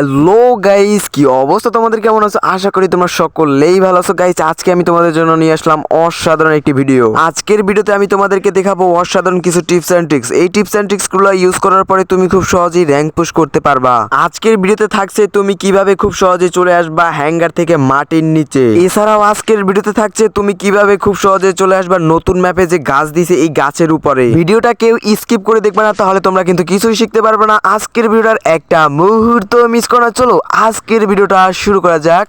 Hello guys কি অবস্থা তোমাদের? কেমন আছো? আশা করি তোমরা সকলেই ভালো আছো। গাইস আজকে আমি তোমাদের জন্য নিয়ে আসলাম অসাধারণ একটি ভিডিও আজকের ভিডিওতে আমি তোমাদেরকে দেখাবো অসাধারণ কিছু টিপস অ্যান্ড ট্রিক্স এই টিপস অ্যান্ড ট্রিক্সগুলো ইউজ করার পরে তুমি খুব সহজেই র্যাঙ্ক পুশ করতে পারবা। আজকের ভিডিওতে থাকছে তুমি কীভাবে খুব সহজে চলে আসবা হ্যাঙ্গার থেকে মাটির নিচে। এছাড়াও আজকের ভিডিওতে থাকছে তুমি কীভাবে খুব সহজে চলে আসবা নতুন ম্যাপে যে গাছ দিছে এই গাছের উপরে। ভিডিওটা কেউ স্কিপ করে দেখবে না, তাহলে তোমরা কিন্তু কিছুই শিখতে পারবে না। আজকের ভিডিওটার একটা মুহূর্ত মিস করা চলো আজকের ভিডিওটা শুরু করা যাক।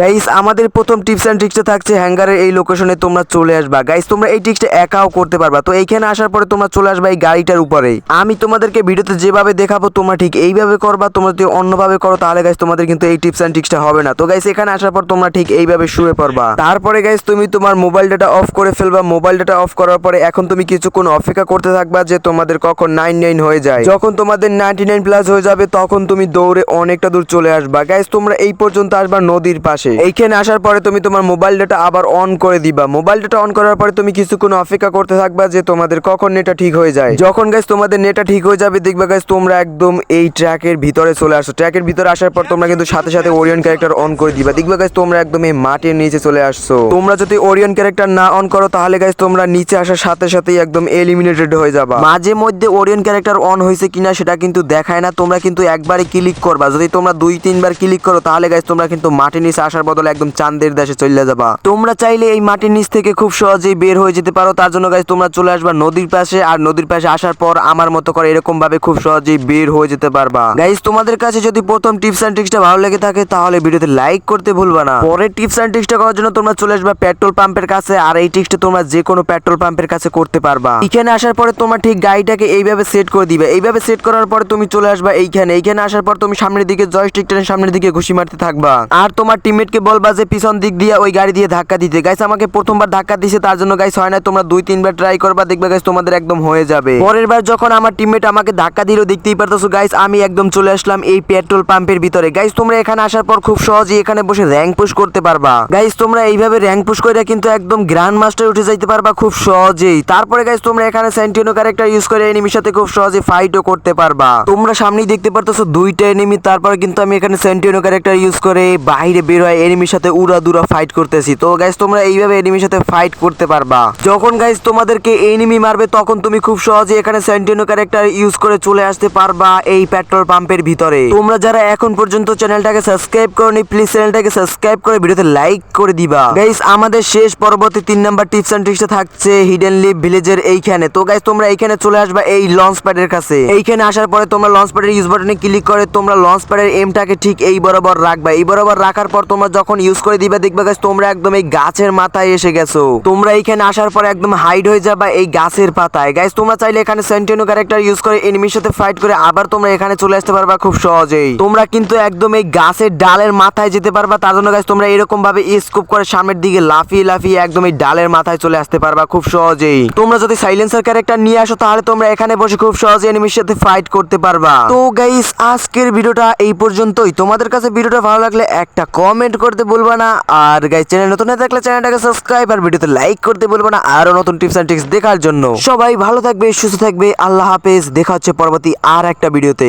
গাইস আমাদের প্রথম টিপস অ্যান্ড ট্রিক্সটা থাকছে হ্যাঙ্গারের এই লোকেশনে তোমরা চলে আসবা। গাইস তোমরা এই ট্রিক্সটা একাও করতে পারবা। তো এইখানে আসার পরে তোমরা চলে আসবা এই গাড়িটার উপরে। আমি তোমাদেরকে ভিডিওতে যেভাবে দেখাবো, তোমরা ঠিক এইভাবে করবা। তোমরা যদি অন্যভাবে করো, তাহলে গাইস তোমাদের কিন্তু এই টিপস অ্যান্ড ট্রিক্সটা হবে না। তো গাইস এখানে আসার পর তোমরা ঠিক এইভাবে শুয়ে পড়বা। তারপরে গাইস তুমি তোমার মোবাইল ডাটা অফ করে ফেলবা। মোবাইল ডাটা অফ করার পরে এখন তুমি কিছুক্ষণ অপেক্ষা করতে থাকবা যে তোমাদের কখন নাইন নাইন হয়ে যায়। যখন তোমাদের নাইনটি নাইন প্লাস হয়ে যাবে, তখন তুমি দৌড়ে অনেকটা দূর চলে আসবা। গাইস তোমরা এই পর্যন্ত আসবা নদীর পাশে। এইখানে আসার পরে তুমি তোমার মোবাইল ডাটা আবার অন করে দিবা। মোবাইল ডাটা অন করার পরে তুমি কিছুক্ষণ অপেক্ষা করতে থাকবা যে তোমাদের কখন নেটটা ঠিক হয়ে যায়। যখন গাইস তোমাদের নেটটা ঠিক হয়ে যাবে, দেখবা গাইস তোমরা একদম এই ট্র্যাকের ভিতরে চলে আসো। ট্র্যাকের ভিতরে আসার পর তোমরা কিন্তু সাথে সাথে ওরিয়ন ক্যারেক্টার অন করে দিবা। দেখবা গাইস তোমরা একদম এই মাটির নিচে চলে আসছো। তোমরা যদি ওরিয়ন ক্যারেক্টার না অন করো, তাহলে গাইস তোমরা নিচে আসার সাথে সাথেই একদম এলিমিনেটেড হয়ে যাবা। মাঝে মধ্যে ওরিয়ন ক্যারেক্টার অন হয়েছে কিনা সেটা কিন্তু দেখায় না। তোমরা কিন্তু একবারে ক্লিক করবা। যদি তোমরা দুই, তিনবার ক্লিক করো, তাহলে গাইস তোমরা কিন্তু মাটির নিচে আসার বদলে একদম চাঁদের দেশে চলে যাবা। তোমরা চাইলে এই মাটির নিচ থেকে খুব সহজেই বের হয়ে যেতে পারো। তার জন্য গাইস তোমরা চলে আসবা নদীর পাশে আর নদীর পাশে আসার পর আমার মতো করে এরকম ভাবে খুব সহজেই বের হয়ে যেতে পারবা। গাইস তোমাদের কাছে যদি প্রথম টিপস অ্যান্ড ট্রিক্সটা ভালো লেগে থাকে, তাহলে ভিডিওতে লাইক করতে ভুলবা না। পরের টিপস অ্যান্ড ট্রিক্সটা করার জন্য তোমরা চলে আসবা পেট্রোল পাম্পের কাছে আর এই ট্রিক্সটা তোমরা যে কোনো পেট্রোল পাম্পের কাছে করতে পারবা। এখানে আসার পরে তোমরা ঠিক গাড়িটাকে এইভাবে সেট করে দিবে। এইভাবে সেট করার পরে তুমি চলে আসবা এইখানে। এইখানে আসার পর তুমি সামনের দিকে জয়স্টিক টেনে সামনের দিকে ঘুষি মারতে থাকবা। আর তোমার টিমমেটকে বলবা যে পিছন দিক দিয়ে ওই গাড়ি দিয়ে ধাক্কা দিতে। গাইস আমাকে প্রথমবার ধাক্কা দিছে, তার জন্য গাইস হয় না, তোমরা দুই, তিনবার ট্রাই করবা, দেখবে গাইস তোমাদের একদম হয়ে যাবে। পরের বার যখন আমার টিমমেট আমাকে ধাক্কা দিল, দেখতেই পারতেছো গাইস আমি একদম চলে আসলাম এই পেট্রোল পাম্পের ভিতরে। গাইস তোমরা এখানে আসার পর খুব সহজেই এখানে বসে র্যাঙ্ক পুশ করতে পারবা। গাইস তোমরা এইভাবে র্যাঙ্ক পুশ করে কিন্তু একদম গ্র্যান্ড মাস্টার উঠে যাইতে পারবা খুব সহজেই। তারপরে গাইস তোমরা এখানে সেন্টিনো ক্যারেক্টার ইউজ করে এনিমির সাথে খুব সহজে ফাইটও করতে পারবা। তোমরা সামনেই দেখতে পারতেছো দুইটা এনিমি তারপরে কিন্তু আমি এখানে সেন্টিনো ক্যারেক্টার ইউজ করে বাইরে বের হয় এনিমির সাথে উড়া দুরা ফাইট করতেছি। তো গাইস তোমরা এইভাবে এনিমির সাথে ফাইট করতে পারবা। যখন গাইস তোমাদেরকে এনিমি মারবে, তখন তুমি খুব সহজে এখানে সেন্টিনো ক্যারেক্টার ইউজ করে চলে আসতে পারবা এই পেট্রোল পাম্পের ভিতরে। তোমরা যারা এখন পর্যন্ত চ্যানেলটাকে সাবস্ক্রাইব করনি প্লিজ চ্যানেলটাকে সাবস্ক্রাইব করে ভিডিওতে লাইক করে দিবা। গাইস আমাদের শেষ পরবর্তী তিন নাম্বার টিপস এন্ড ট্রিক্সটা থাকছে হিডেন লিভ ভিলেজের এইখানে। তো গাইস তোমরা এইখানে চলে আসবা এই লঞ্চ প্যাডের কাছে। এইখানে আসার পরে তোমরা লঞ্চ প্যাডের ইউজ বাটনে ক্লিক করে তোমরা লঞ্চ প্যাডের এমটাকে ঠিক এই বরাবর রাখবা। এই বরাবর রাখার পর তোমরা যখন ইউজ করে দিবে, দেখবে গাইস তোমরা একদম এই গাছের মাথায় এসে গেছো। তোমরা এইখানে আসার পর একদম হাইড হয়ে যাবা এই গাছের পাতায়। গাইস তোমরা চাইলে এখানে সেন্টিনো ক্যারেক্টার ইউজ করে এনিমির সাথে ফাইট করে আবার তোমরা এখানে চলে আসতে পারবা খুব সহজেই। তোমরা কিন্তু একদম এই গাছের ডালের মাথায় যেতে পারবা, তার জন্য গাইস তোমরা এরকম ভাবে স্কোপ করে সামনের দিকে লাফিয়ে লাফিয়ে একদম এই ডালের মাথায় চলে আসতে পারবা খুব সহজেই। তোমরা যদি সাইলেন্সার ক্যারেক্টার নিয়ে আসো, তাহলে তোমরা এখানে বসে খুব সহজে এনিমির সাথে ফাইট করতে পারবা। তো গাইস আজকের ভিডিওটা এই পর্যন্তই। তোমাদের কাছে ভিডিওটা ভালো লাগলে একটা কমেন্ট করতে ভুলবা না। আর গাই চ্যানেল নতুন হয়ে থাকলে চ্যানেলটাকে সাবস্ক্রাইব আর ভিডিওতে লাইক করতে ভুলবা না। আরও নতুন টিপস অ্যান্ড ট্রিক্স দেখার জন্য। সবাই ভালো থাকবে, সুস্থ থাকবে। আল্লাহ হাফেজ। দেখা হচ্ছে পরবর্তী আর একটা ভিডিওতে